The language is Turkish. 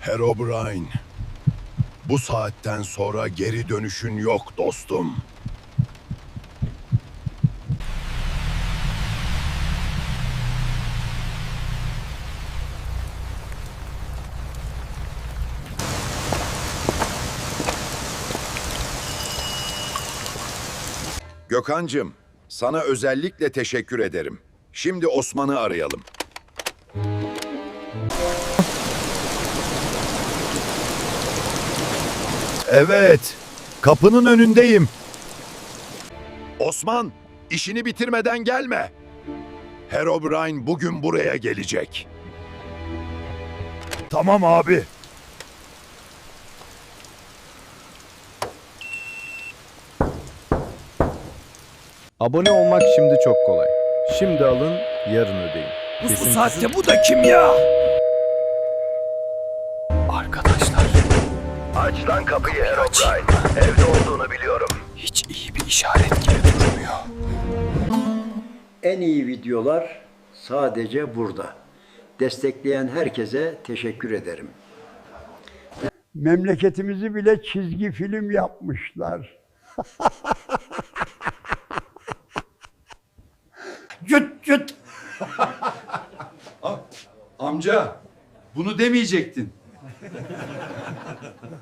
Herobrine. Bu saatten sonra geri dönüşün yok dostum. Gökhancım, sana özellikle teşekkür ederim. Şimdi Osman'ı arayalım. Evet, kapının önündeyim. Osman, işini bitirmeden gelme. Herobrine bugün buraya gelecek. Tamam abi. Abone olmak şimdi çok kolay. Şimdi alın, yarın ödeyin. Bu, bu Kesintisiz- saatte bu da kim ya? Arkadaşlar, Aç lan kapıyı Herobrine. Evde olduğunu biliyorum. Hiç iyi bir işaret gibi durmuyor. En iyi videolar sadece burada. Destekleyen herkese teşekkür ederim. Memleketimizi bile çizgi film yapmışlar. Cüt cüt. Amca, bunu demeyecektin. ハハハハ。